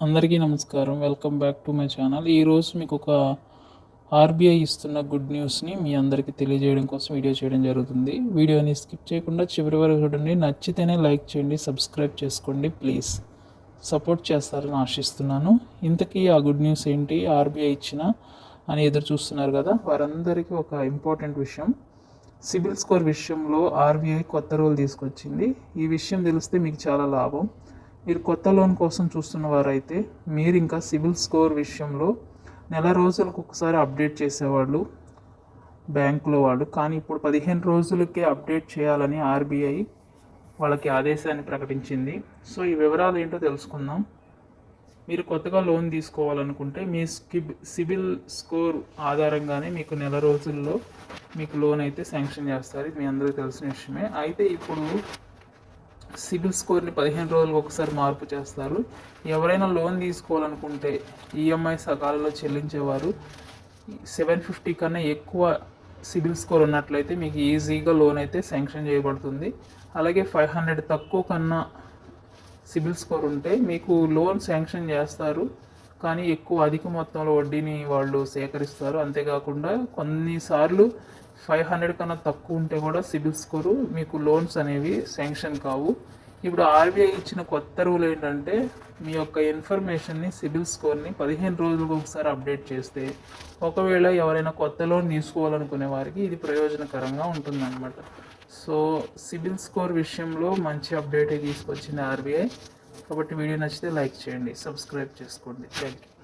అందరికీ నమస్కారం. Welcome back to my channel ఈరోజు మీకు ఒక ఆర్బీఐ ఇస్తున్న గుడ్ న్యూస్ని మీ అందరికీ తెలియజేయడం కోసం వీడియో చేయడం జరుగుతుంది. వీడియోని స్కిప్ చేయకుండా చివరి వరకు చూడండి. నచ్చితేనే లైక్ చేయండి సబ్స్క్రైబ్ చేసుకోండి ప్లీజ్ సపోర్ట్ చేస్తారని ఆశిస్తున్నాను. ఇంతకీ ఆ గుడ్ న్యూస్ ఏంటి? ఆర్బీఐ ఇచ్చిన అని ఎదురు చూస్తున్నారు కదా వారందరికీ ఒక ఇంపార్టెంట్ విషయం. సిబిల్ స్కోర్ విషయంలో ఆర్బీఐ కొత్త రూల్ తీసుకొచ్చింది. ఈ విషయం తెలిస్తే మీకు చాలా లాభం. మీరు కొత్త లోన్ కోసం చూస్తున్న వారైతే మీరు ఇంకా సిబిల్ స్కోర్ విషయంలో నెల రోజులకు ఒకసారి అప్డేట్ చేసేవాళ్ళు బ్యాంకులో వాళ్ళు. కానీ ఇప్పుడు పదిహేను రోజులకే అప్డేట్ చేయాలని ఆర్బీఐ వాళ్ళకి ఆదేశాన్ని ప్రకటించింది. సో ఈ వివరాలు ఏంటో తెలుసుకుందాం. మీరు కొత్తగా లోన్ తీసుకోవాలనుకుంటే మీ స్కిబ్ సిబిల్ స్కోర్ ఆధారంగానే మీకు నెల రోజుల్లో మీకు లోన్ అయితే శాంక్షన్ చేస్తారు. ఇది మీ అందరికీ తెలిసిన విషయమే. అయితే ఇప్పుడు సిబిల్ స్కోర్ని పదిహేను రోజులకు ఒకసారి మార్పు చేస్తారు. ఎవరైనా లోన్ తీసుకోవాలనుకుంటే ఈఎంఐ సకాలంలో చెల్లించేవారు సెవెన్ ఫిఫ్టీ కన్నా ఎక్కువ సిబిల్ స్కోర్ ఉన్నట్లయితే మీకు ఈజీగా లోన్ అయితే శాంక్షన్ చేయబడుతుంది. అలాగే ఫైవ్ హండ్రెడ్ తక్కువ కన్నా సిబిల్ స్కోర్ ఉంటే మీకు లోన్ శాంక్షన్ చేస్తారు. కానీ ఎక్కువ అధిక మొత్తంలో వడ్డీని వాళ్ళు సేకరిస్తారు. అంతేకాకుండా కొన్నిసార్లు ఫైవ్ హండ్రెడ్ కన్నా తక్కువ ఉంటే కూడా సిబిల్ స్కోరు మీకు లోన్స్ అనేవి శాంక్షన్ కావు. ఇప్పుడు ఆర్బీఐ ఇచ్చిన కొత్త రూల్ ఏంటంటే మీ యొక్క ఇన్ఫర్మేషన్ని సిబిల్ స్కోర్ని పదిహేను రోజులకు ఒకసారి అప్డేట్ చేస్తే ఒకవేళ ఎవరైనా కొత్త లోన్ తీసుకోవాలనుకునే వారికి ఇది ప్రయోజనకరంగా ఉంటుందన్నమాట. సో సిబిల్ స్కోర్ విషయంలో మంచి అప్డేటే తీసుకొచ్చింది ఆర్బీఐ. కాబట్టి వీడియో నచ్చితే లైక్ చేయండి సబ్స్క్రైబ్ చేసుకోండి. Thank you